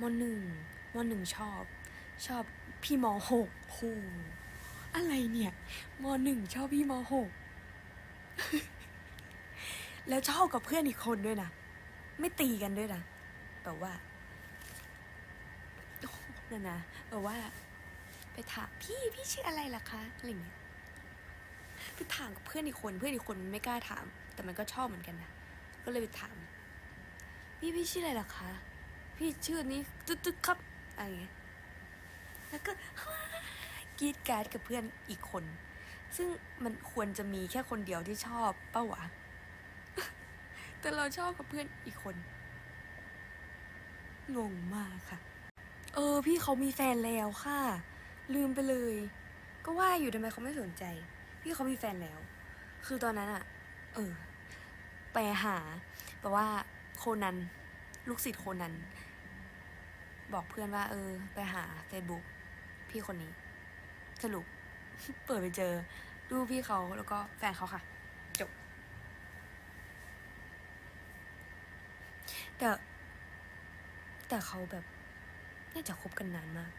มหนึ่งมหนึ่งชอบ ชอบพี่มหกโหอะไรเนี่ยมหนึ่งชอบพี่มหกแล้วชอบกับเพื่อนอีกคนด้วยนะ ไม่ตีกันด้วยนะแบบว่านั่นนะแบบว่า ไปถามพี่พี่ชื่ออะไรล่ะคะอะไรอย่างเงี้ยไปถามกับเพื่อนอีกคนเพื่อนอีกคนมันไม่กล้าถาม แต่มันก็ชอบเหมือนกันนะก็เลยไปถาม พี่พี่ชื่ออะไรล่ะคะ พี่ชื่อนี้ตึ๊ดตึ๊ดครับอะไรเงี้ยแล้วก็กรีดการ์ดกับเพื่อนอีกคน ซึ่งมันควรจะมีแค่คนเดียวที่ชอบเป้าวะแต่เราชอบกับเพื่อนอีกคน งงมากค่ะ เออ พี่เขามีแฟนแล้วค่ะ ลืมไปเลย ก็ว่าอยู่ทำไมเขาไม่สนใจ พี่เขามีแฟนแล้ว คือตอนนั้นอะเออ ไปหา แปลว่าโคนัน ลูกศิษย์โคนัน บอกเพื่อนว่า เออ ไปหา Facebook พี่คนนี้ สรุป เปิดไปเจอรูปพี่เขาแล้วก็แฟนเขาค่ะ จบ แต่ แต่เขาแบบ น่าจะคบกันนานมาก